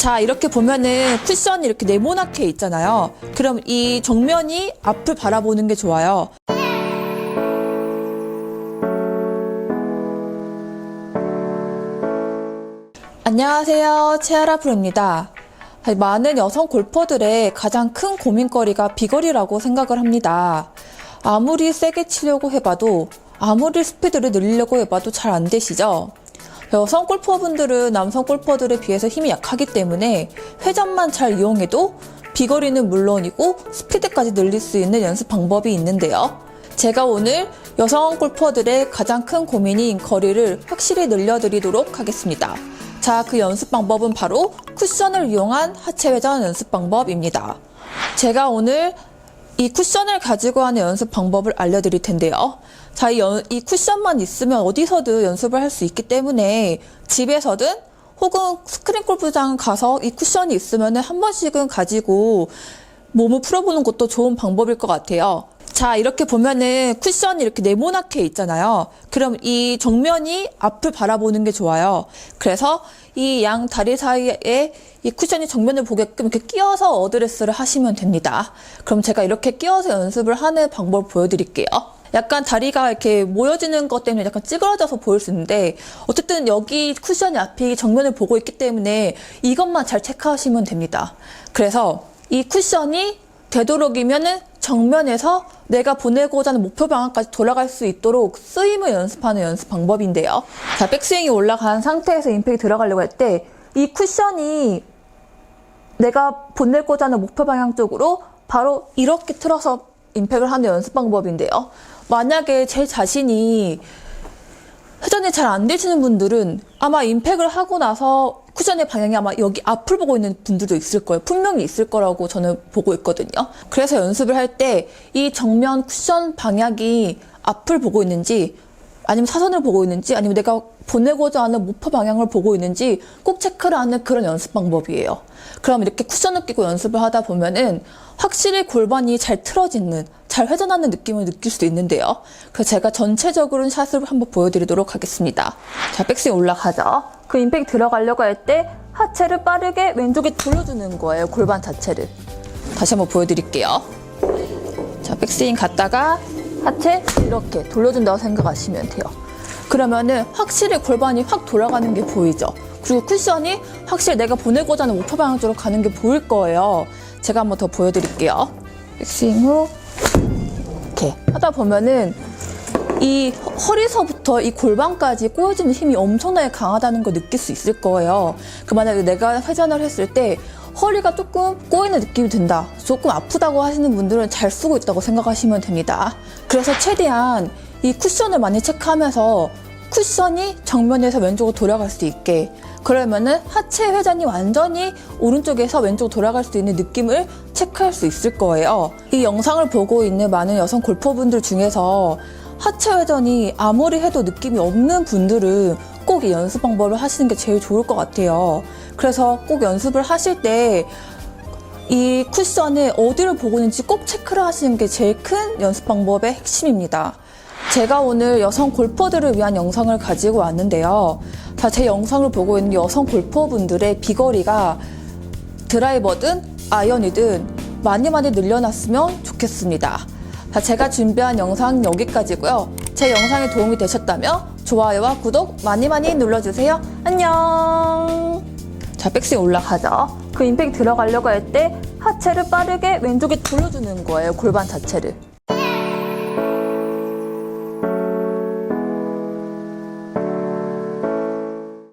자, 이렇게 보면은 쿠션이 이렇게 네모나게 있잖아요. 그럼 이 정면이 앞을 바라보는 게 좋아요. 안녕하세요. 채아라 프로입니다. 많은 여성 골퍼들의 가장 큰 고민거리가 비거리라고 생각을 합니다. 아무리 세게 치려고 해봐도, 아무리 스피드를 늘리려고 해봐도 잘 안 되시죠? 여성 골퍼분들은 남성 골퍼들에 비해서 힘이 약하기 때문에 회전만 잘 이용해도 비거리는 물론이고 스피드까지 늘릴 수 있는 연습 방법이 있는데요. 제가 오늘 여성 골퍼들의 가장 큰 고민인 거리를 확실히 늘려드리도록 하겠습니다. 자, 그 연습 방법은 바로 쿠션을 이용한 하체 회전 연습 방법입니다. 제가 오늘 이 쿠션을 가지고 하는 연습 방법을 알려드릴 텐데요. 자, 이, 연- 이 쿠션만 있으면 어디서든 연습을 할 수 있기 때문에 집에서든 혹은 스크린 골프장 가서 이 쿠션이 있으면 한 번씩은 가지고 몸을 풀어보는 것도 좋은 방법일 것 같아요. 자, 이렇게 보면은 쿠션이 이렇게 네모나게 있잖아요. 그럼 이 정면이 앞을 바라보는 게 좋아요. 그래서 이 양 다리 사이에 이 쿠션이 정면을 보게끔 이렇게 끼워서 어드레스를 하시면 됩니다. 그럼 제가 이렇게 끼워서 연습을 하는 방법을 보여드릴게요. 약간 다리가 이렇게 모여지는 것 때문에 약간 찌그러져서 보일 수 있는데 어쨌든 여기 쿠션이 앞이 정면을 보고 있기 때문에 이것만 잘 체크하시면 됩니다. 그래서 이 쿠션이 되도록이면은 정면에서 내가 보내고자 하는 목표 방향까지 돌아갈 수 있도록 스윙을 연습하는 연습 방법인데요. 자, 백스윙이 올라간 상태에서 임팩이 들어가려고 할 때 이 쿠션이 내가 보내고자 하는 목표 방향 쪽으로 바로 이렇게 틀어서 임팩을 하는 연습 방법인데요. 만약에 제 자신이 회전이 잘 안 되시는 분들은 아마 임팩을 하고 나서 쿠션의 방향이 아마 여기 앞을 보고 있는 분들도 있을 거예요. 분명히 있을 거라고 저는 보고 있거든요. 그래서 연습을 할 때 이 정면 쿠션 방향이 앞을 보고 있는지 아니면 사선을 보고 있는지 아니면 내가 보내고자 하는 목표 방향을 보고 있는지 꼭 체크를 하는 그런 연습 방법이에요. 그럼 이렇게 쿠션을 끼고 연습을 하다 보면은 확실히 골반이 잘 틀어지는, 잘 회전하는 느낌을 느낄 수도 있는데요. 그래서 제가 전체적으로 샷을 한번 보여드리도록 하겠습니다. 자, 백스윙 올라가죠. 그 임팩 들어가려고 할 때 하체를 빠르게 왼쪽에 돌려주는 거예요. 골반 자체를. 다시 한번 보여드릴게요. 자, 백스윙 갔다가 하체 이렇게 돌려준다고 생각하시면 돼요. 그러면은 확실히 골반이 확 돌아가는 게 보이죠? 그리고 쿠션이 확실히 내가 보내고자 하는 목표 방향 쪽으로 가는 게 보일 거예요. 제가 한번 더 보여드릴게요. 백스윙 후 이렇게 하다 보면은 이 허리서부터 이 골반까지 꼬여지는 힘이 엄청나게 강하다는 걸 느낄 수 있을 거예요. 그 만약에 내가 회전을 했을 때 허리가 조금 꼬이는 느낌이 든다. 조금 아프다고 하시는 분들은 잘 쓰고 있다고 생각하시면 됩니다. 그래서 최대한 이 쿠션을 많이 체크하면서 쿠션이 정면에서 왼쪽으로 돌아갈 수 있게 그러면은 하체 회전이 완전히 오른쪽에서 왼쪽으로 돌아갈 수 있는 느낌을 체크할 수 있을 거예요. 이 영상을 보고 있는 많은 여성 골퍼분들 중에서 하체 회전이 아무리 해도 느낌이 없는 분들은 꼭 이 연습 방법을 하시는 게 제일 좋을 것 같아요. 그래서 꼭 연습을 하실 때 이 쿠션을 어디를 보고 있는지 꼭 체크를 하시는 게 제일 큰 연습 방법의 핵심입니다. 제가 오늘 여성 골퍼들을 위한 영상을 가지고 왔는데요. 자, 제 영상을 보고 있는 여성 골퍼분들의 비거리가 드라이버든 아이언이든 많이 많이 늘려놨으면 좋겠습니다. 자, 제가 준비한 영상 여기까지고요. 제 영상이 도움이 되셨다면 좋아요와 구독 많이 많이 눌러주세요. 안녕. 자, 백스윙 올라가죠. 그 임팩 들어가려고 할 때 하체를 빠르게 왼쪽에 돌려주는 거예요. 골반 자체를.